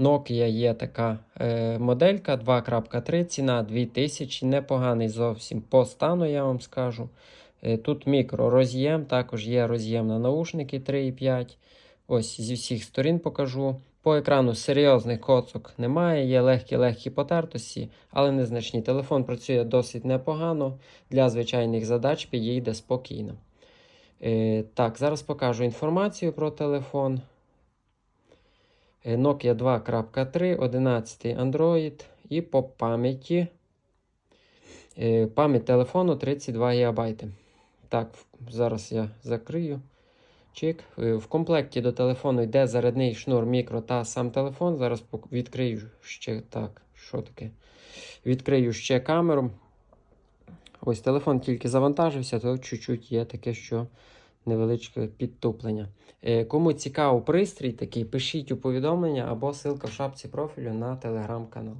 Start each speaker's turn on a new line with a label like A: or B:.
A: Nokia є така е, моделька 2.3, ціна 2000, непоганий зовсім по стану, я вам скажу. Е, тут мікро роз'єм, також є роз'єм на наушники 3,5. Ось зі всіх сторін покажу. По екрану серйозних коцок немає, є легкі-легкі потертості, але незначні. Телефон працює досить непогано. Для звичайних задач підійде спокійно. Е, так, зараз покажу інформацію про телефон. Е, Nokia 2.3, 11 Android і по пам'яті. е, Пам'ять телефону 32 ГБ. Так, зараз я закрию. Чик. Е, В комплекті до телефону йде зарядний шнур мікро та сам телефон. Зараз відкрию ще так. Що таке? Відкрию ще камеру. Ось телефон тільки завантажився, то чуть-чуть є таке, що невеличке підтуплення. Е, Кому цікаво пристрій такий, пишіть у повідомлення або ссылка в шапці профілю на телеграм-канал.